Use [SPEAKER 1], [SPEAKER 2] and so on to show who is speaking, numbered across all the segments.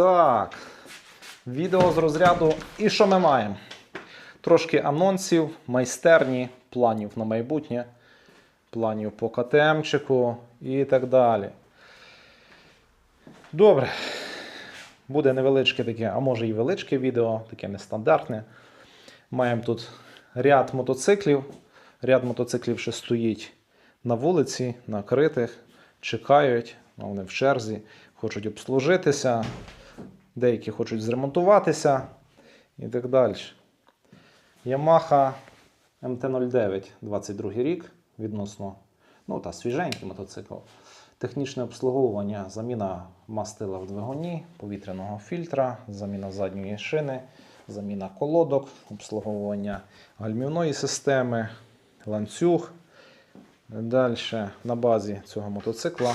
[SPEAKER 1] Так. Відео з розряду. І що ми маємо? Трошки анонсів, майстерні, планів на майбутнє, планів по КТМчику і так далі. Добре. Буде невеличке таке, а може і величке відео, таке нестандартне. Маємо тут ряд мотоциклів. Ряд мотоциклів ще стоїть на вулиці, накритих, чекають, вони в черзі, хочуть обслужитися, деякі хочуть зремонтуватися і так далі. Yamaha MT-09, 22 рік, відносно ну, та, свіженький мотоцикл. Технічне обслуговування, заміна мастила в двигуні, повітряного фільтра, заміна задньої шини, заміна колодок, обслуговування гальмівної системи, ланцюг. Далі на базі цього мотоцикла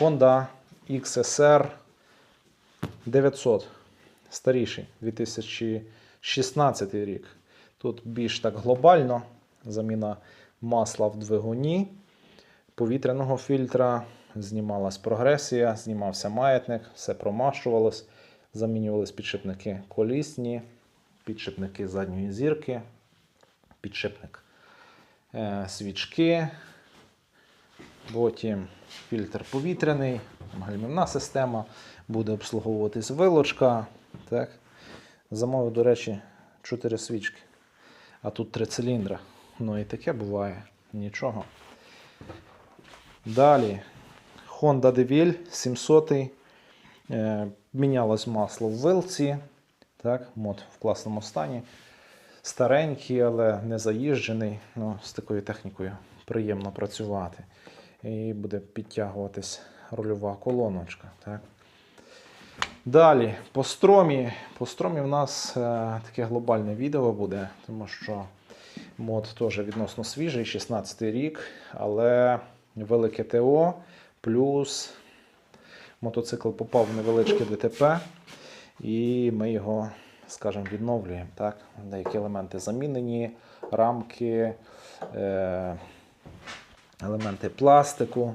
[SPEAKER 1] Honda XSR 900. Старіший 2016 рік. Тут більш так глобально. Заміна масла в двигуні, повітряного фільтра, знімалась прогресія, знімався маятник, все промащувалось, замінювались підшипники колісні, підшипники задньої зірки, підшипник е, свічки, потім фільтр повітряний, гальмівна система, буде обслуговуватись вилочка. Так. Замовив, до речі, 4 свічки, а тут 3 циліндри. Ну і таке буває, нічого. Далі Honda DeVille 700. Е, мінялось масло в вилці. Так, мод в класному стані. Старенький, але не заїжджений. Ну, з такою технікою приємно працювати. І буде підтягуватись рульова колоночка. Так. Далі, по стромі. По стромі в нас е, таке глобальне відео буде, тому що мод теж відносно свіжий, 16 рік, але велике ТО, плюс мотоцикл попав в невеличке ДТП, і ми його, скажімо, відновлюємо. Так? Деякі елементи замінені, рамки, е, елементи пластику,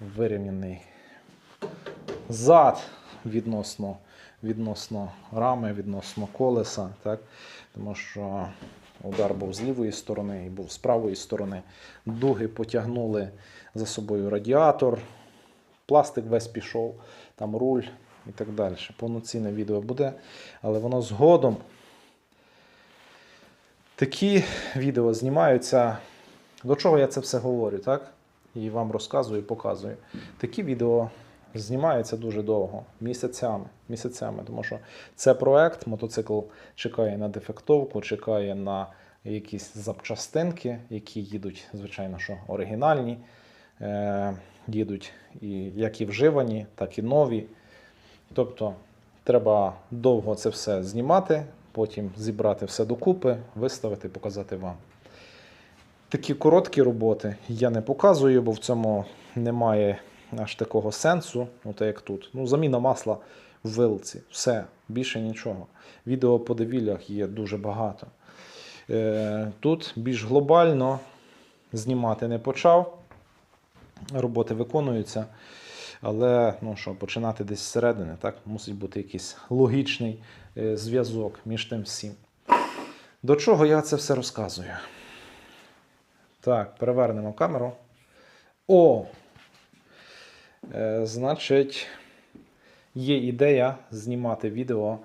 [SPEAKER 1] вирівняний зад відносно, відносно рами, відносно колеса. Так? Тому що удар був з лівої сторони і був з правої сторони. Дуги потягнули за собою радіатор, пластик весь пішов, там руль і так далі. Повноцінне відео буде, але воно згодом. Такі відео знімаються. До чого я це все говорю, так? І вам розказую, показую. Такі відео знімаються дуже довго, місяцями, місяцями, тому що це проект, мотоцикл чекає на дефектовку, чекає на якісь запчастинки, які їдуть, звичайно, що оригінальні, е, їдуть і як і вживані, так і нові. Тобто треба довго це все знімати, потім зібрати все докупи, виставити, показати вам. Такі короткі роботи я не показую, бо в цьому немає аж такого сенсу, ну, так як тут. Ну, заміна масла в вилці. Все, більше нічого. Відео по девілях є дуже багато. Е, тут більш глобально знімати не почав. Роботи виконуються. Але ну що, починати десь зсередини, так? мусить бути якийсь логічний е, зв'язок між тим всім. До чого я це все розказую? Так, перевернемо камеру. О! Е, значить, є ідея знімати відео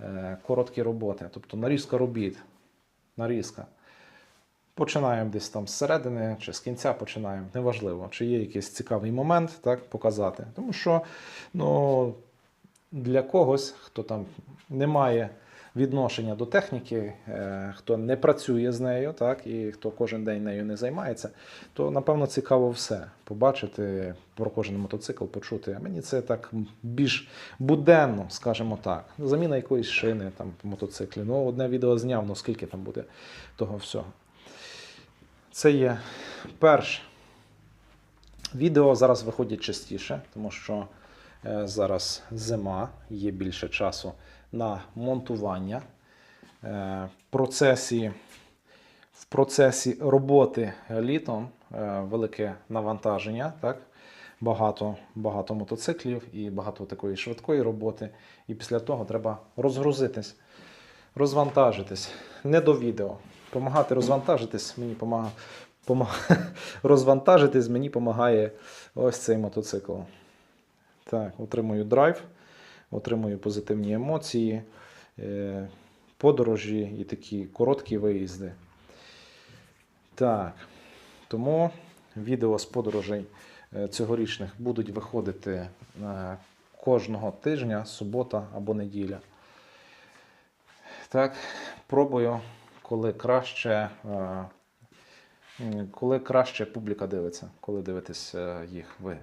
[SPEAKER 1] е, короткі роботи, тобто нарізка робіт. Нарізка. Починаємо десь там зсередини чи з кінця починаємо. Неважливо, чи є якийсь цікавий момент так, показати. Тому що ну, для когось, хто там не має відношення до техніки, е, хто не працює з нею, так, і хто кожен день нею не займається, то напевно цікаво все побачити про кожен мотоцикл, почути. А мені це так більш буденно, скажімо так. Заміна якоїсь шини там в мотоциклі. Ну, одне відео зняв, ну скільки там буде того всього. Це є перше. Відео зараз виходять частіше, тому що е, зараз зима, є більше часу на монтування. Е, в процесі, в процесі роботи літом е, велике навантаження. Так? багато, багато мотоциклів і багато такої швидкої роботи. І після того треба розгрузитись, розвантажитись. Не до відео. Помагати розвантажитись мені помагає. Розвантажитись мені допомагає ось цей мотоцикл. Так, отримую драйв, отримую позитивні емоції, е, подорожі і такі короткі виїзди. Так, тому відео з подорожей е, цьогорічних будуть виходити е, кожного тижня, субота або неділя. Так, пробую, коли краще, коли краще публіка дивиться, коли дивитесь їх ви,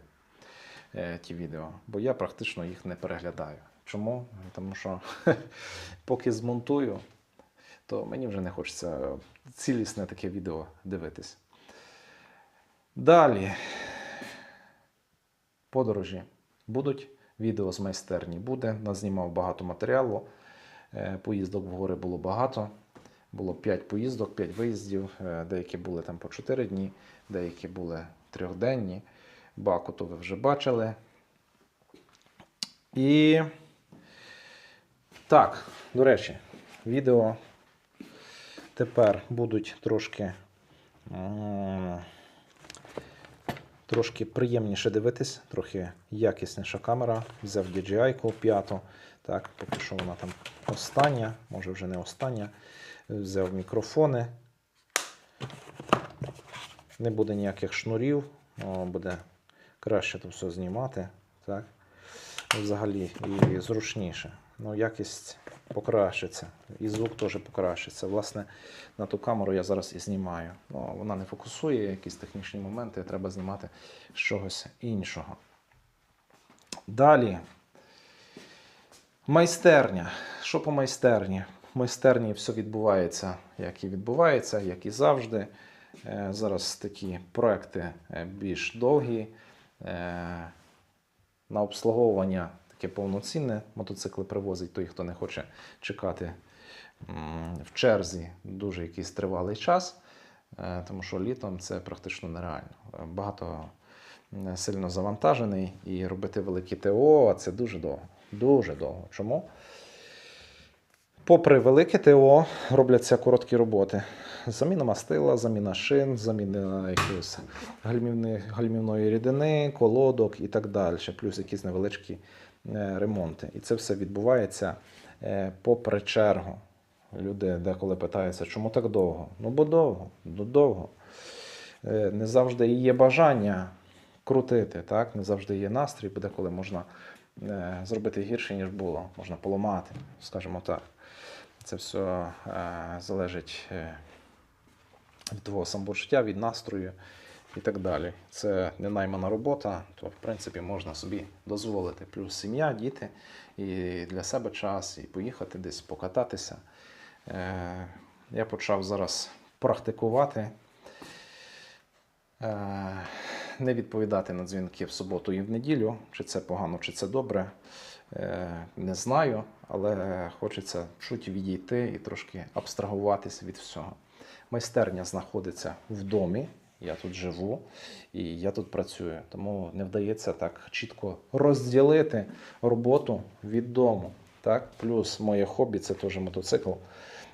[SPEAKER 1] ті відео. Бо я практично їх не переглядаю. Чому? Тому що поки змонтую, то мені вже не хочеться цілісне таке відео дивитись. Далі. Подорожі. Будуть відео з майстерні. Буде. Назнімав багато матеріалу. Е, Поїздок в гори було багато. Було 5 поїздок, 5 виїздів. Е, Деякі були там по 4 дні, деякі були трьохденні. Бакуту ви вже бачили. І так, до речі, відео тепер будуть трошки, трошки приємніше дивитись, трохи якісніша камера. Взяв DJI 5. Так, поки що вона там остання, може вже не остання. Взяв мікрофони. Не буде ніяких шнурів, буде краще то все знімати. Так. Взагалі і зручніше. Ну, якість покращиться. І звук теж покращиться. Власне, на ту камеру я зараз і знімаю. Ну, вона не фокусує якісь технічні моменти, треба знімати з чогось іншого. Далі. Майстерня. Що по майстерні? В майстерні все відбувається, як і відбувається, як і завжди. Е, Зараз такі проекти е, більш довгі. Е, На обслуговування таке повноцінне мотоцикли привозять той, хто не хоче чекати в черзі дуже якийсь тривалий час, е, тому що літом це практично нереально. Е, Багато сильно завантажений і робити великі ТО це дуже довго. Дуже довго. Чому? Попри велике ТО, робляться короткі роботи. Заміна мастила, заміна шин, заміна якоїсь гальмівної рідини, колодок і так далі, плюс якісь невеличкі е, ремонти. І це все відбувається е, попри чергу. Люди деколи питаються, чому так довго? Ну, бо довго, ну довго. Е, Не завжди є бажання крутити, так? не завжди є настрій, бо деколи можна зробити гірше, ніж було, можна поламати, скажімо так. Це все е, залежить е, від твого самопочуття, від настрою і так далі. Це не наймана робота, то в принципі можна собі дозволити. Плюс сім'я, діти, і для себе час, і поїхати десь покататися. Е, Я почав зараз практикувати. Не відповідати на дзвінки в суботу і в неділю. Чи це погано, чи це добре. Е, Не знаю, але хочеться чуть відійти і трошки абстрагуватися від всього. Майстерня знаходиться в домі. Я тут живу і я тут працюю, тому не вдається так чітко розділити роботу від дому. Так? Плюс моє хобі це теж мотоцикл.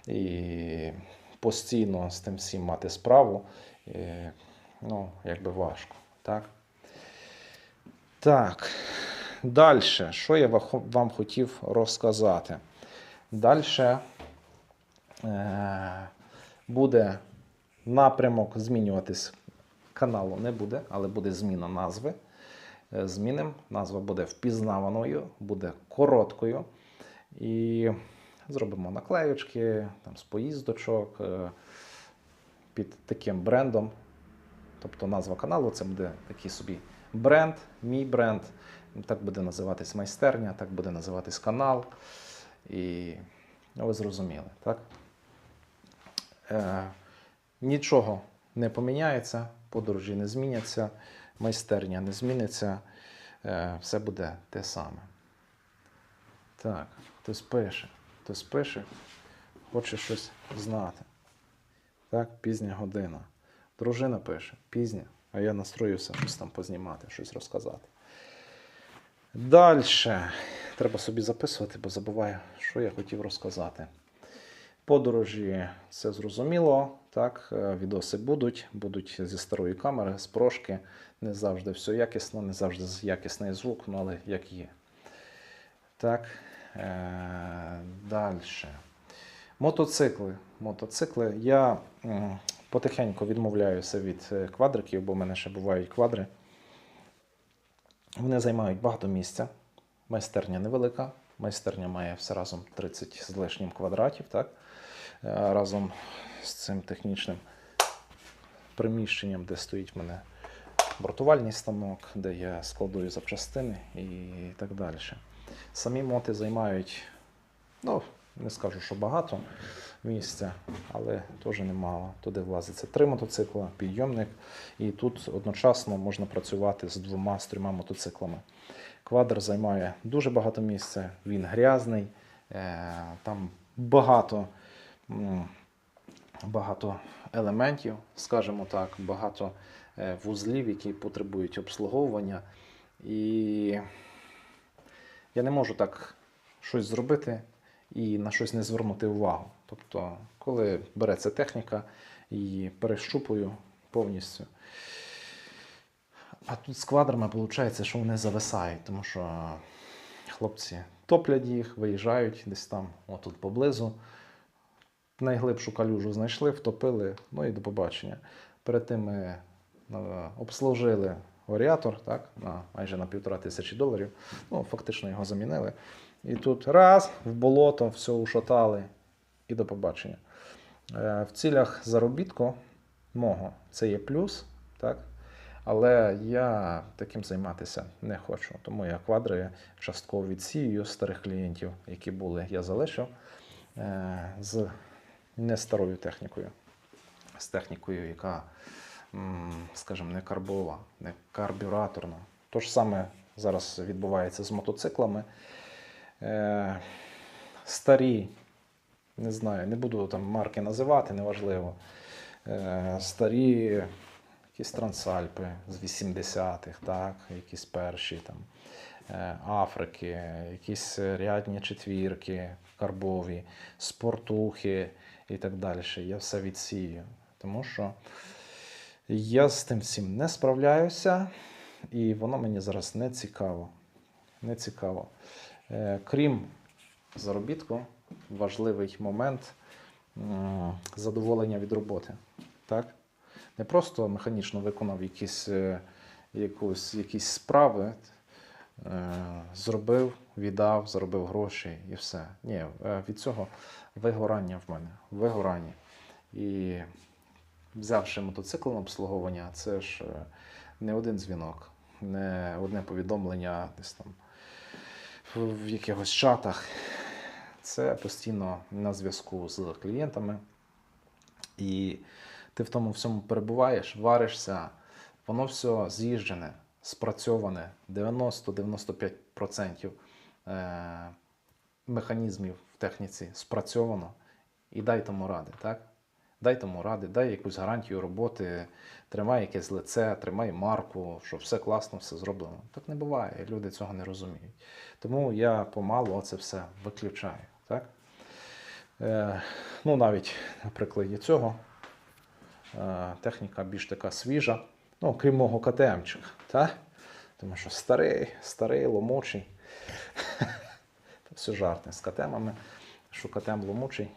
[SPEAKER 1] І постійно з тим всім мати справу. е, Ну, якби важко. Так? Так. Далі, що я вам хотів розказати? Далі е, буде напрямок змінюватись каналу не буде, але буде зміна назви. Е, Змінимо. Назва буде впізнаваною, буде короткою. І зробимо наклеючки там, з поїздочок е, під таким брендом. Тобто назва каналу це буде такий собі бренд, мій бренд. Так буде називатись майстерня, так буде називатись канал. І ви зрозуміли, так? Е, нічого не поміняється, подорожі не зміняться, майстерня не зміниться, е, все буде те саме. Так, хтось пише, хтось пише, хоче щось знати. Так, пізня година. Дружина пише, пізня. А я настроївся щось там познімати, щось розказати. Далі. Треба собі записувати, бо забуваю, що я хотів розказати. Подорожі, це зрозуміло. Так, е, відоси будуть, будуть зі старої камери, з прошки. Не завжди все якісно, не завжди якісний звук, ну але як є. Так. Е- Далі. Мотоцикли. Мотоцикли. Я потихеньку відмовляюся від е, квадриків, бо в мене ще бувають квадри. Вони займають багато місця. Майстерня невелика. Майстерня має все разом 30 з лишнім квадратів, так? Е, Разом з цим технічним приміщенням, де стоїть в мене бортувальний станок, де я складую запчастини і так далі. Самі моти займають, ну, не скажу, що багато місця, але теж немало. Туди влазиться три мотоцикла, підйомник, і тут одночасно можна працювати з двома з трьома мотоциклами. Квадр займає дуже багато місця, він грязний, е, там багато, багато елементів, скажімо так, багато е, вузлів, які потребують обслуговування. І я не можу так щось зробити і на щось не звернути увагу. Тобто, коли береться техніка, її перещупую повністю. А тут з квадрами виходить, що вони зависають, тому що хлопці топлять їх, виїжджають десь там, отут поблизу. Найглибшу калюжу знайшли, втопили, ну і до побачення. Перед тим ми е, обслужили варіатор так, на майже на півтора тисячі доларів. Ну, фактично його замінили. І тут раз, в болото, все ушатали і до побачення. Е, В цілях заробітку мого це є плюс, так? Але я таким займатися не хочу. Тому я квадри частково відсію старих клієнтів, які були, я залишив е, з не старою технікою, з технікою, яка, скажімо, не карбова, не карбюраторна. То ж саме зараз відбувається з мотоциклами. Е, старі, не знаю, не буду там марки називати, неважливо. Е, старі якісь трансальпи з 80-х, так, якісь перші там. е, Африки, якісь рядні четвірки карбові, спортухи і так далі. Я все відсію. Тому що я з тим всім не справляюся, і воно мені зараз не цікаво. Не цікаво. Е, Крім заробітку, важливий момент задоволення від роботи. Так? Не просто механічно виконав якісь, е, якусь, якісь справи, е, зробив, віддав, заробив гроші і все. Ні, від цього вигорання в мене. Вигорання. І взявши мотоцикл на обслуговування, це ж не один дзвінок, не одне повідомлення десь там в якихось чатах. Це постійно на зв'язку з клієнтами. І ти в тому всьому перебуваєш, варишся, воно все з'їжджене, спрацьоване, 90-95% е, механізмів в техніці спрацьовано. І дай тому ради, так? Дай тому ради, дай якусь гарантію роботи, тримай якесь лице, тримай марку, що все класно, все зроблено. Так не буває, люди цього не розуміють. Тому я помалу це все виключаю. Так? Е, ну, навіть на прикладі цього е, техніка більш така свіжа, ну, крім мого КТМчика. Так? Тому що старий, старий, ломучий. Все жарти з КТМами, що КТМ ломучий.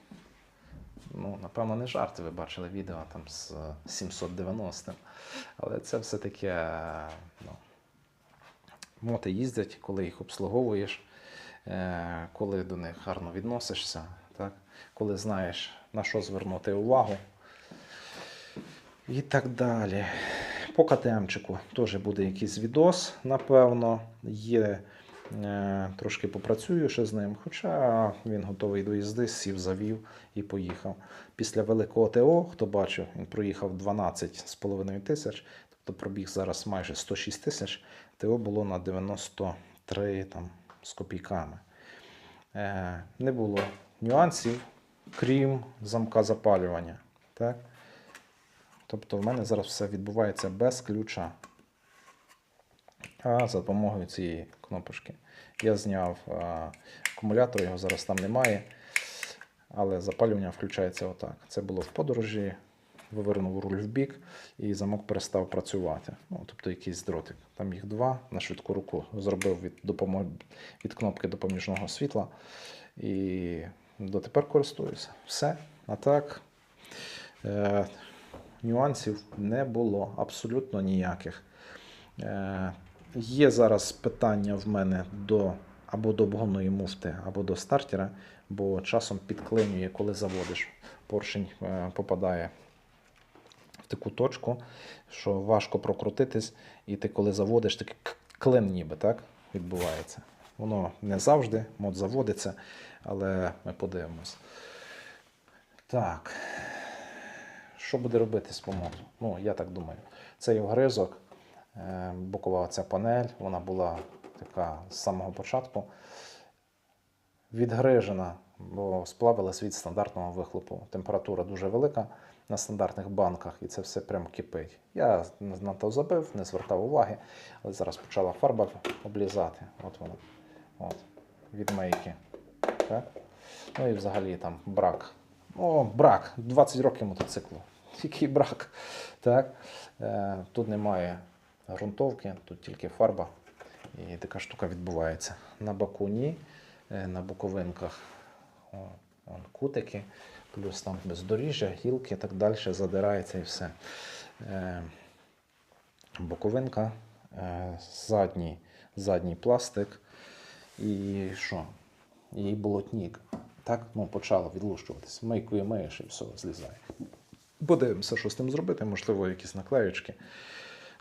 [SPEAKER 1] Ну, напевно, не жарти, ви бачили відео там з 790-м. Але це все таке. Ну, моти їздять, коли їх обслуговуєш, е, коли до них гарно відносишся, так? коли знаєш, на що звернути увагу. І так далі. По КТМчику теж буде якийсь відос, напевно. Є, трошки попрацюю ще з ним, хоча він готовий до їзди, сів, завів і поїхав. Після великого ТО, хто бачив, він проїхав 12,5 тисяч, тобто пробіг зараз майже 106 тисяч. ТО було на 93 там, з копійками. Е, не було нюансів, крім замка запалювання. Так? Тобто в мене зараз все відбувається без ключа. За допомогою цієї кнопочки. Я зняв акумулятор, його зараз там немає. Але запалювання включається отак. Це було в подорожі, вивернув руль в бік і замок перестав працювати. Ну, тобто якийсь дротик. Там їх два на швидку руку зробив від, допомог... від кнопки допоміжного світла. І дотепер користуюся. Все. А так, е, нюансів не було, абсолютно ніяких. Е, є зараз питання в мене до або до обгонної муфти, або до стартера, бо часом підклинює, коли заводиш. Поршень е, попадає в таку точку, що важко прокрутитись, і ти коли заводиш, такий клин ніби так відбувається. Воно не завжди, мод заводиться, але ми подивимось. Так. Що буде робити з помоту? Ну, я так думаю. Цей огризок, бокова ця панель, вона була така з самого початку відгрижена, бо сплавилась від стандартного вихлопу. Температура дуже велика на стандартних банках, і це все прям кипить. Я на то забив, не звертав уваги, але зараз почала фарба облізати. От вона. От. Від мейки. Так? Ну і взагалі там брак. О, брак. 20 років мотоциклу. Який брак. Так? Е, тут немає ґрунтовки, тут тільки фарба. І така штука відбувається. На боку ні, е, на боковинках вон, кутики, плюс там бездоріжжя, гілки і так далі задирається і все. Е, боковинка, е, задній, задній пластик і що? І болотник. Так, ну, почало відлущуватися. Мийкою миєш і все, злізає. Подивимося, що з тим зробити. Можливо, якісь наклеючки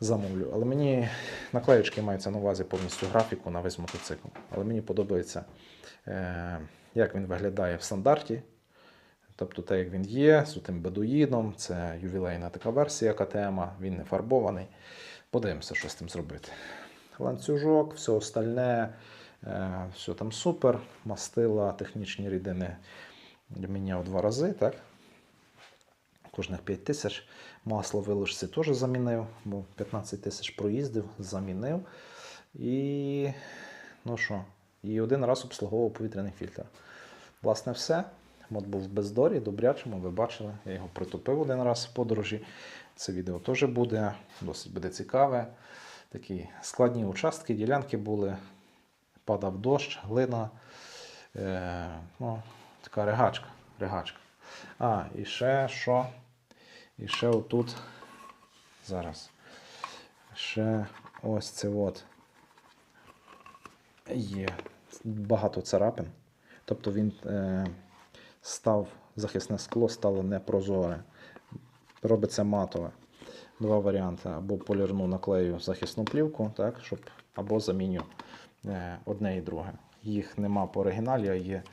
[SPEAKER 1] замовлю. Але мені наклеючки маються на увазі повністю графіку на весь мотоцикл. Але мені подобається, е, як він виглядає в стандарті. Тобто, те, як він є, з тим бедуїном, це ювілейна така версія КТМ, він не фарбований. Подивимося, що з тим зробити. Ланцюжок, все остальне, е, все там супер. Мастила, технічні рідини міняв два рази, так? Кожних 5 тисяч. Масло вилучці теж замінив, бо 15 тисяч проїздив, замінив. І ну що, і один раз обслуговував повітряний фільтр. Власне, все. Мод був в бездорі, добрячому, ви бачили. Я його притупив один раз в подорожі. Це відео теж буде, досить буде цікаве. Такі складні участки, ділянки були. Падав дощ, глина. Е, ну, така ригачка. ригачка. А, і ще що? І ще отут. Зараз. Ще ось це от. Є багато царапин. Тобто він е, став, захисне скло стало непрозоре. Робиться матове. Два варіанти. Або полірну наклею захисну плівку, так, щоб, або заміню е, одне і друге. Їх нема по оригіналі, а є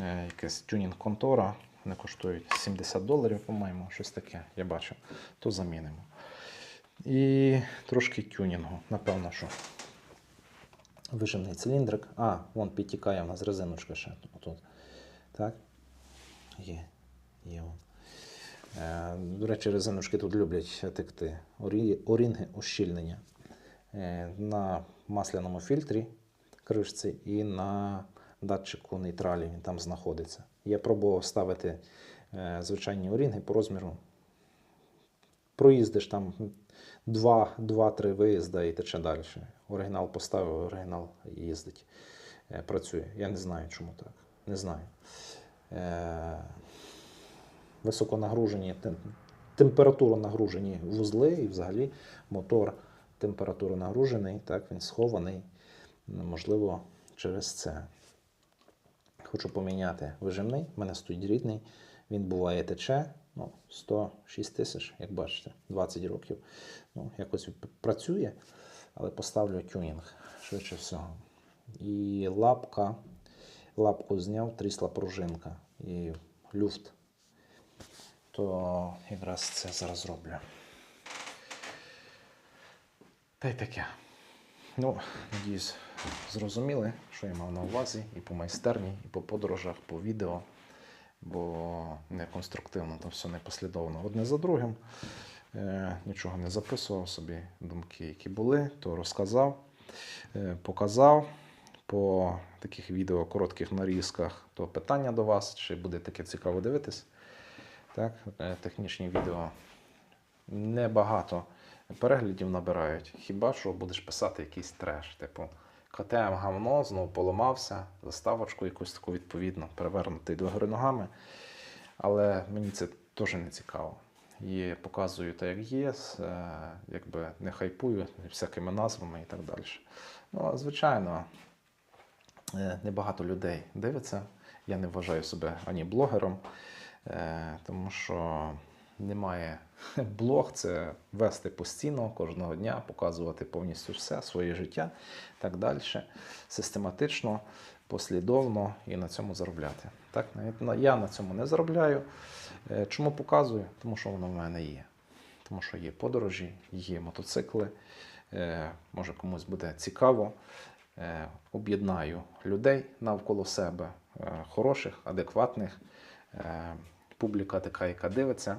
[SPEAKER 1] е, якась тюнінг контора. Вони коштують 70 доларів, по-моєму, щось таке, я бачу. То замінимо. І трошки тюнінгу, напевно, що. Вижимний циліндрик. А, вон підтікає в нас резиночка ще тут. Так? Є. Є вон. Е, до речі, резиночки тут люблять текти. Орі, орінги ущільнення. Е, на масляному фільтрі кришці і на датчику нейтралі він там знаходиться. Я пробував ставити е, звичайні орінги по розміру. Проїздиш там 2-3 виїзда і тече далі. Оригінал поставив, оригінал їздить, е, працює. Я не знаю, чому так. Не знаю. Е, високонагружені, тем, температура нагружені вузли і взагалі мотор температура нагружений, так, він схований. Можливо, через це. Хочу поміняти вижимний. У мене стоїть рідний. Він буває тече. Ну, 106 тисяч, як бачите, 20 років. Ну, якось працює, але поставлю тюнінг швидше всього. І лапка. Лапку зняв, трісла пружинка і люфт. То якраз це зараз зроблю. Та й таке. Ну, надіюсь, зрозуміли, що я мав на увазі і по майстерні, і по подорожах, по відео, бо не конструктивно, то все не послідовно одне за другим. Е, нічого не записував собі думки, які були, то розказав, е, показав по таких відео, коротких нарізках, то питання до вас, чи буде таке цікаво дивитись. Так, е, технічні відео небагато переглядів набирають. Хіба що будеш писати якийсь треш, типу КТМ гавно, знову поламався, заставочку якусь таку відповідно, перевернутий до гори ногами. Але мені це теж не цікаво. І показую так, як є, е, якби не хайпую всякими назвами і так далі. Ну, звичайно, е, небагато людей дивиться. Я не вважаю себе ані блогером, е, тому що немає блог це вести постійно кожного дня, показувати повністю все, своє життя так далі, систематично, послідовно і на цьому заробляти. Так? Я на цьому не заробляю. Е, Чому показую? Тому що воно в мене є. Тому що є подорожі, є мотоцикли. Е, Може комусь буде цікаво. Е, Об'єднаю людей навколо себе, хороших, адекватних. Публіка така, яка дивиться,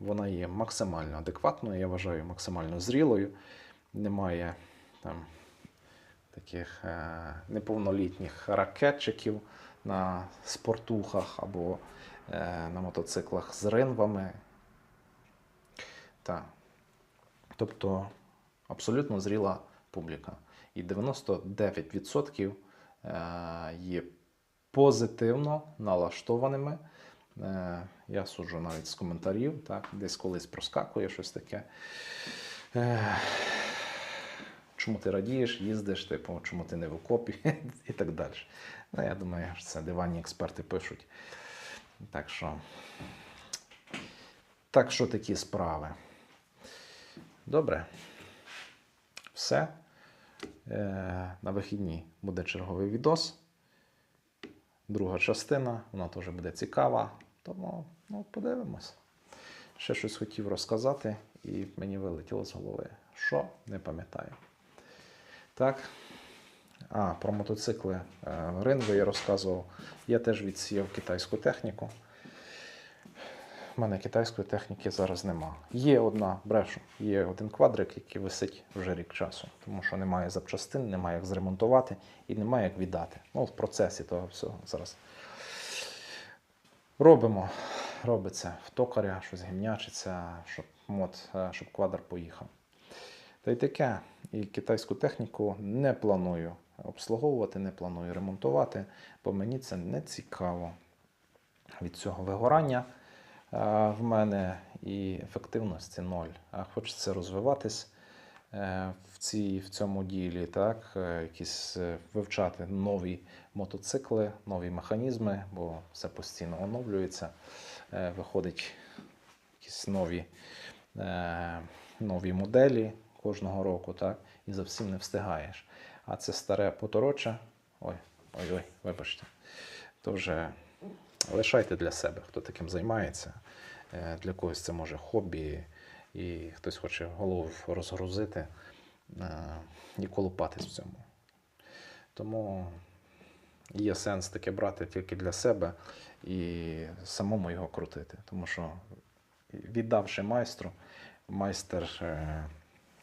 [SPEAKER 1] вона є максимально адекватною, я вважаю, максимально зрілою. Немає там таких е, неповнолітніх ракетчиків на спортухах або е, на мотоциклах з ринвами. Так. Тобто абсолютно зріла публіка. І 99% е, є позитивно налаштованими. Е, Я суджу навіть з коментарів, так, десь колись проскакує щось таке. Чому ти радієш, їздиш, типу, чому ти не в окопі і так далі. Ну, я думаю, що це диванні експерти пишуть. Так що, так що такі справи. Добре. Все. Е, на вихідні буде черговий відос. Друга частина, вона теж буде цікава. Тому ну, подивимось. Ще щось хотів розказати, і мені вилетіло з голови. Що? Не пам'ятаю. Так. А, про мотоцикли е, Ринве я розказував. Я теж відсіяв китайську техніку. У мене китайської техніки зараз нема. Є одна брешу, є один квадрик, який висить вже рік часу, тому що немає запчастин, немає як зремонтувати і немає як віддати. Ну, в процесі того всього зараз. Робимо, робиться в токаря, щось гімнячиться, щоб мод, е, щоб квадр поїхав. Та й таке. І китайську техніку не планую обслуговувати, не планую ремонтувати, бо мені це не цікаво. Від цього вигорання е, в мене і ефективності ноль. Хочеться розвиватись в, цій, в цьому ділі, так, е, якісь е, вивчати нові мотоцикли, нові механізми, бо все постійно оновлюється. Е, Виходить якісь нові, е, нові моделі кожного року, так, і за всім не встигаєш. А це старе потороче. Ой, ой, ой, вибачте. То вже лишайте для себе, хто таким займається. Е, Для когось це може хобі, і хтось хоче голову розгрузити е, і колупатись в цьому. Тому є сенс таке брати тільки для себе і самому його крутити. Тому що віддавши майстру, майстер е,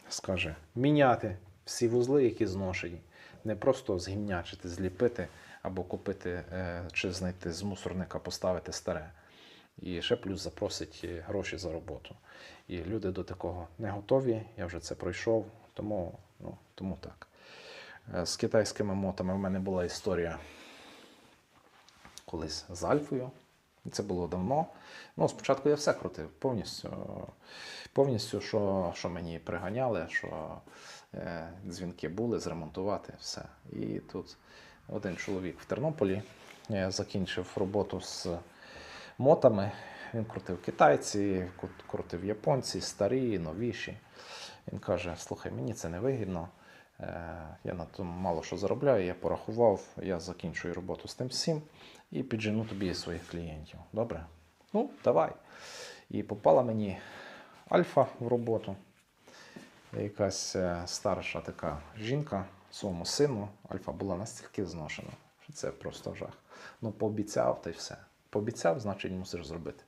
[SPEAKER 1] скаже міняти всі вузли, які зношені, не просто згімнячити, зліпити або купити е, чи знайти з мусорника, поставити старе. І ще плюс запросить е, гроші за роботу. І люди до такого не готові. Я вже це пройшов, тому, ну, тому так. Е, З китайськими мотами в мене була історія колись з Альфою. Це було давно. Ну, спочатку я все крутив повністю. Повністю, що, що мені приганяли, що е, дзвінки були, зремонтувати все. І тут один чоловік в Тернополі е, закінчив роботу з мотами. Він крутив китайці, крутив японці, старі, новіші. Він каже: слухай, мені це не вигідно. Е, Я на тому мало що заробляю, я порахував, я закінчую роботу з тим всім і піджену тобі своїх клієнтів. Добре? Ну, давай. І попала мені Альфа в роботу. Якась е, старша така жінка своєму сину. Альфа була настільки зношена, що це просто жах. Ну, пообіцяв та й все. Пообіцяв, значить мусиш зробити.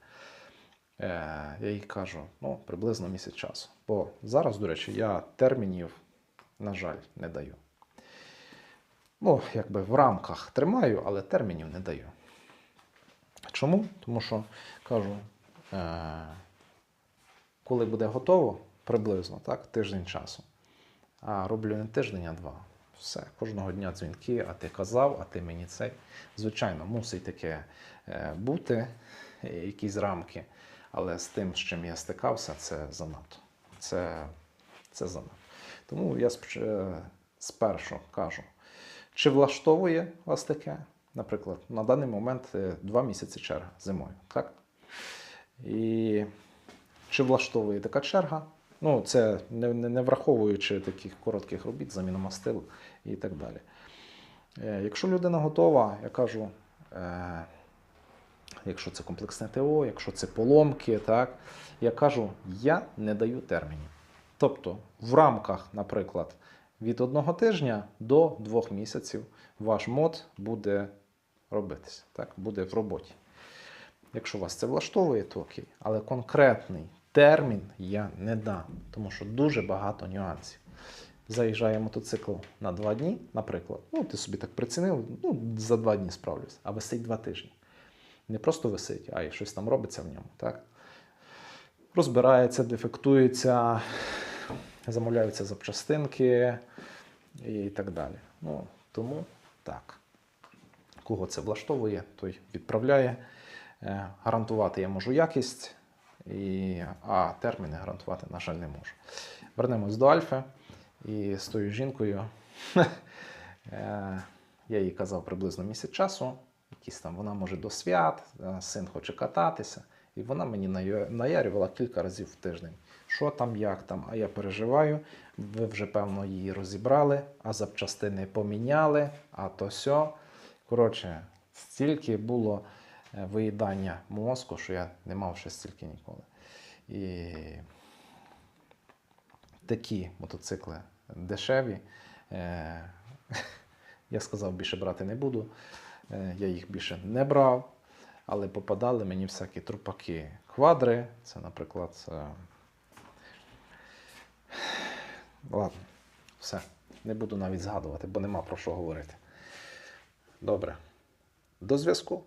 [SPEAKER 1] Е, я їй кажу, ну, приблизно місяць часу. Бо зараз, до речі, я термінів, на жаль, не даю. Ну, якби в рамках тримаю, але термінів не даю. Чому? Тому що кажу, е, коли буде готово, приблизно так, тиждень часу. А роблю не тиждень, а два. Все, кожного дня дзвінки, а ти казав, а ти мені цей. Звичайно, мусить таке е, бути, е, якісь рамки. Але з тим, з чим я стикався, це занадто. Це, це занадто. Тому я е, спершу кажу, чи влаштовує вас таке? Наприклад, на даний момент два місяці черга зимою, так? І чи влаштовує така черга? Ну, це не, не, не враховуючи таких коротких робіт, заміну мастил і так далі. Е, якщо людина готова, я кажу, е, якщо це комплексне ТО, якщо це поломки, так, я кажу, я не даю термінів. Тобто, в рамках, наприклад, від одного тижня до двох місяців ваш мод буде робитися, так, буде в роботі. Якщо вас це влаштовує, то окей. Але конкретний термін я не дам, тому що дуже багато нюансів. Заїжджає мотоцикл на два дні, наприклад. Ну, ти собі так прицінив, ну, за два дні справлюсь, а висить два тижні. Не просто висить, а й щось там робиться в ньому. Так? Розбирається, дефектується, замовляються запчастинки і так далі. Ну, тому так. Кого це влаштовує, той відправляє. Е, Гарантувати я можу якість, і, а терміни гарантувати, на жаль, не можу. Вернемось до Альфи. І з тою жінкою е, я їй казав приблизно місяць часу. Якісь там вона може до свят, е, син хоче кататися. І вона мені наярювала кілька разів в тиждень. Що там, як там, а я переживаю. Ви вже, певно, її розібрали, а запчастини поміняли, а то сьо. Коротше, стільки було е, виїдання мозку, що я не мав ще стільки ніколи. І такі мотоцикли дешеві. Е, Я сказав, більше брати не буду. Е, Я їх більше не брав, але попадали мені всякі трупаки квадри. Це, наприклад. е, Ладно, все. Не буду навіть згадувати, бо нема про що говорити. Добре. До зв'язку.